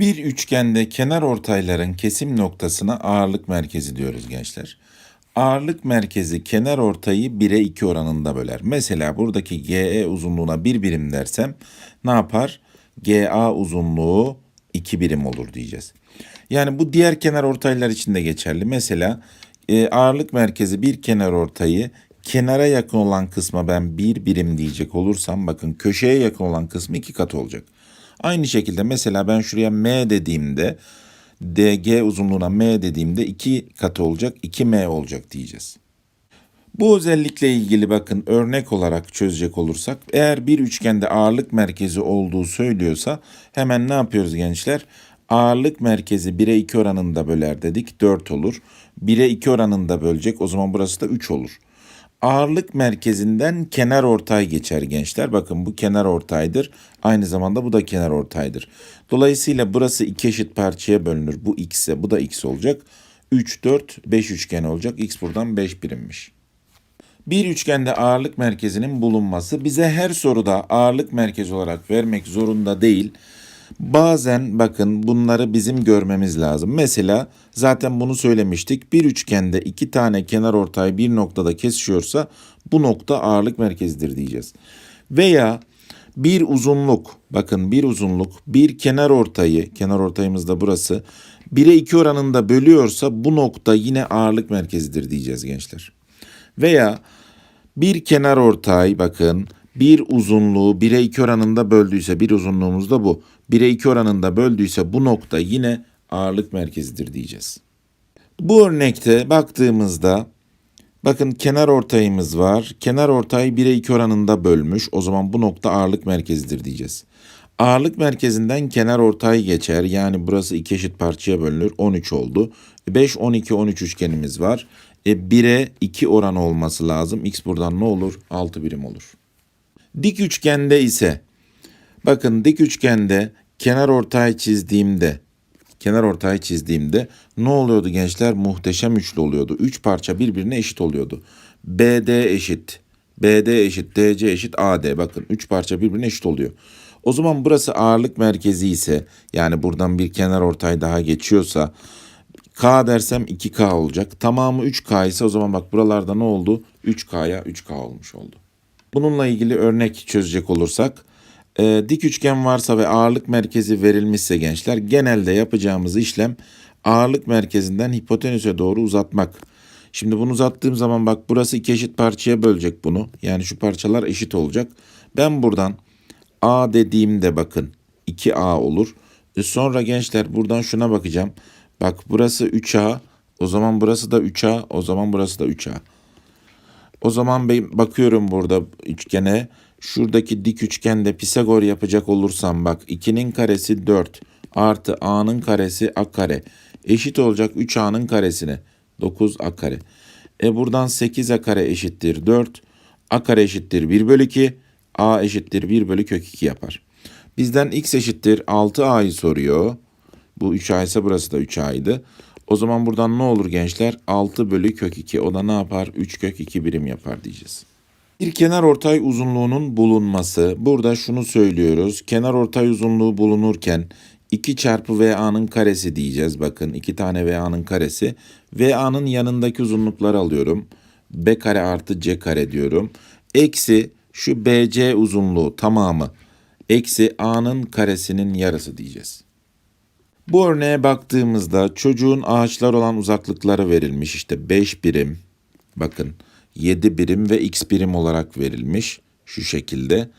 Bir üçgende kenar ortayların kesim noktasına ağırlık merkezi diyoruz gençler. Ağırlık merkezi kenar ortayı 1'e 2 oranında böler. Mesela buradaki GE uzunluğuna 1 birim dersem ne yapar? GA uzunluğu 2 birim olur diyeceğiz. Yani bu diğer kenar ortaylar için de geçerli. Mesela e, ağırlık merkezi bir kenar ortayı kenara yakın olan kısma ben bir birim diyecek olursam bakın köşeye yakın olan kısmı iki kat olacak. Aynı şekilde mesela ben şuraya M dediğimde DG uzunluğuna M dediğimde 2 katı olacak 2M olacak diyeceğiz. Bu özellikle ilgili bakın örnek olarak çözecek olursak eğer bir üçgende ağırlık merkezi olduğu söylüyorsa hemen ne yapıyoruz gençler? Ağırlık merkezi 1'e 2 oranında böler dedik 4 olur. 1'e 2 oranında bölecek o zaman burası da 3 olur. Ağırlık merkezinden kenar ortay geçer gençler. Bakın bu kenar ortaydır. Aynı zamanda bu da kenar ortaydır. Dolayısıyla burası iki eşit parçaya bölünür. Bu x ise bu da x olacak. 3, 4, 5 üçgen olacak. X buradan 5 birimmiş. Bir üçgende ağırlık merkezinin bulunması bize her soruda ağırlık merkezi olarak vermek zorunda değil. Bazen bakın bunları bizim görmemiz lazım. Mesela zaten bunu söylemiştik. Bir üçgende iki tane kenar ortay bir noktada kesişiyorsa bu nokta ağırlık merkezidir diyeceğiz. Veya bir uzunluk bakın bir uzunluk bir kenar ortayı kenar ortayımız da burası 1'e 2 oranında bölüyorsa bu nokta yine ağırlık merkezidir diyeceğiz gençler. Veya bir kenar ortay bakın bir uzunluğu 1'e 2 oranında böldüyse bir uzunluğumuz da bu. 1'e 2 oranında böldüyse bu nokta yine ağırlık merkezidir diyeceğiz. Bu örnekte baktığımızda bakın kenar ortayımız var. Kenar ortayı 1'e 2 oranında bölmüş. O zaman bu nokta ağırlık merkezidir diyeceğiz. Ağırlık merkezinden kenar ortay geçer. Yani burası iki eşit parçaya bölünür. 13 oldu. 5, 12, 13 üçgenimiz var. E 1'e 2 oran olması lazım. X buradan ne olur? 6 birim olur. Dik üçgende ise bakın dik üçgende kenar ortay çizdiğimde kenar ortay çizdiğimde ne oluyordu gençler? Muhteşem üçlü oluyordu. Üç parça birbirine eşit oluyordu. BD eşit. BD eşit, DC eşit, AD. Bakın üç parça birbirine eşit oluyor. O zaman burası ağırlık merkezi ise yani buradan bir kenar ortay daha geçiyorsa K dersem 2K olacak. Tamamı 3K ise o zaman bak buralarda ne oldu? 3K'ya 3K olmuş oldu. Bununla ilgili örnek çözecek olursak e, dik üçgen varsa ve ağırlık merkezi verilmişse gençler genelde yapacağımız işlem ağırlık merkezinden hipotenüse doğru uzatmak. Şimdi bunu uzattığım zaman bak burası iki eşit parçaya bölecek bunu. Yani şu parçalar eşit olacak. Ben buradan A dediğimde bakın 2A olur. E sonra gençler buradan şuna bakacağım. Bak burası 3A. O zaman burası da 3A. O zaman burası da 3A. O zaman bakıyorum burada üçgene. Şuradaki dik üçgende Pisagor yapacak olursam bak 2'nin karesi 4 artı A'nın karesi A kare eşit olacak 3A'nın karesine 9 A kare. E buradan 8 A kare eşittir 4 A kare eşittir 1 bölü 2 A eşittir 1 bölü kök 2 yapar. Bizden x eşittir 6A'yı soruyor. Bu 3A ise burası da 3A'ydı. O zaman buradan ne olur gençler? 6 bölü kök 2. O da ne yapar? 3 kök 2 birim yapar diyeceğiz. Bir kenar ortay uzunluğunun bulunması. Burada şunu söylüyoruz. Kenar ortay uzunluğu bulunurken 2 çarpı VA'nın karesi diyeceğiz. Bakın 2 tane VA'nın karesi. VA'nın yanındaki uzunlukları alıyorum. B kare artı C kare diyorum. Eksi şu BC uzunluğu tamamı. Eksi A'nın karesinin yarısı diyeceğiz. Bu örneğe baktığımızda çocuğun ağaçlar olan uzaklıkları verilmiş. İşte 5 birim, bakın 7 birim ve x birim olarak verilmiş şu şekilde.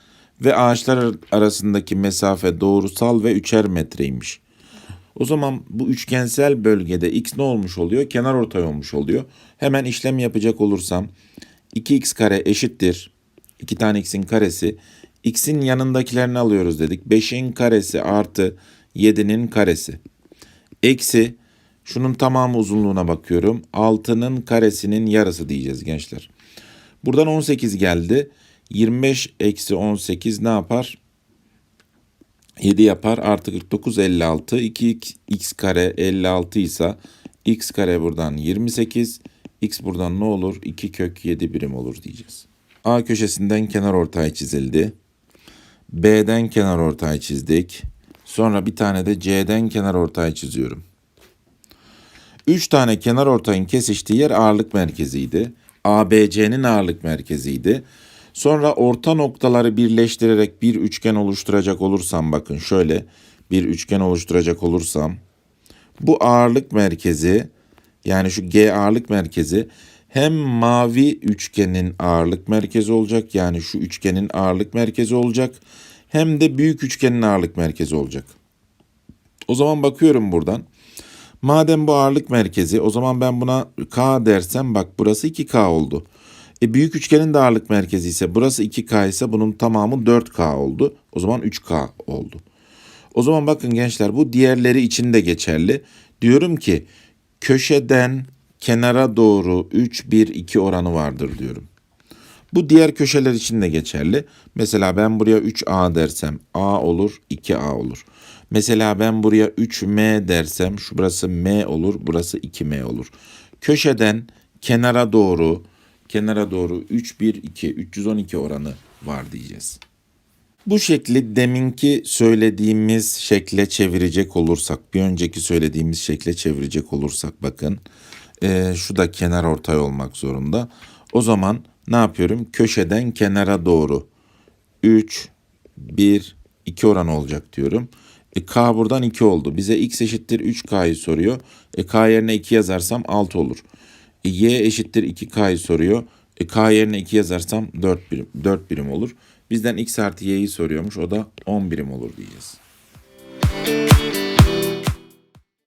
Ve ağaçlar arasındaki mesafe doğrusal ve üçer metreymiş. O zaman bu üçgensel bölgede x ne olmuş oluyor? Kenar ortay olmuş oluyor. Hemen işlem yapacak olursam 2x kare eşittir. 2 tane x'in karesi. x'in yanındakilerini alıyoruz dedik. 5'in karesi artı 7'nin karesi. Eksi şunun tamamı uzunluğuna bakıyorum. 6'nın karesinin yarısı diyeceğiz gençler. Buradan 18 geldi. 25 eksi 18 ne yapar? 7 yapar. Artı 49 56. 2 x kare 56 ise x kare buradan 28. x buradan ne olur? 2 kök 7 birim olur diyeceğiz. A köşesinden kenar ortay çizildi. B'den kenar ortay çizdik. Sonra bir tane de C'den kenar ortay çiziyorum. 3 tane kenar ortayın kesiştiği yer ağırlık merkeziydi. ABC'nin ağırlık merkeziydi. Sonra orta noktaları birleştirerek bir üçgen oluşturacak olursam bakın şöyle bir üçgen oluşturacak olursam bu ağırlık merkezi yani şu G ağırlık merkezi hem mavi üçgenin ağırlık merkezi olacak yani şu üçgenin ağırlık merkezi olacak hem de büyük üçgenin ağırlık merkezi olacak. O zaman bakıyorum buradan. Madem bu ağırlık merkezi o zaman ben buna K dersem bak burası 2K oldu. E büyük üçgenin de ağırlık merkezi ise burası 2K ise bunun tamamı 4K oldu. O zaman 3K oldu. O zaman bakın gençler bu diğerleri için de geçerli. Diyorum ki köşeden kenara doğru 3 1 2 oranı vardır diyorum. Bu diğer köşeler için de geçerli. Mesela ben buraya 3A dersem A olur, 2A olur. Mesela ben buraya 3M dersem şu burası M olur, burası 2M olur. Köşeden kenara doğru kenara doğru 3 1 2 312 oranı var diyeceğiz. Bu şekli deminki söylediğimiz şekle çevirecek olursak, bir önceki söylediğimiz şekle çevirecek olursak bakın, eee, şu da kenar ortay olmak zorunda. O zaman ne yapıyorum? Köşeden kenara doğru 3, 1, 2 oran olacak diyorum. E, K buradan 2 oldu. Bize x eşittir 3K'yı soruyor. E, K yerine 2 yazarsam 6 olur. E, y eşittir 2K'yı soruyor. E, K yerine 2 yazarsam 4 birim, 4 birim olur. Bizden x artı y'yi soruyormuş. O da 10 birim olur diyeceğiz.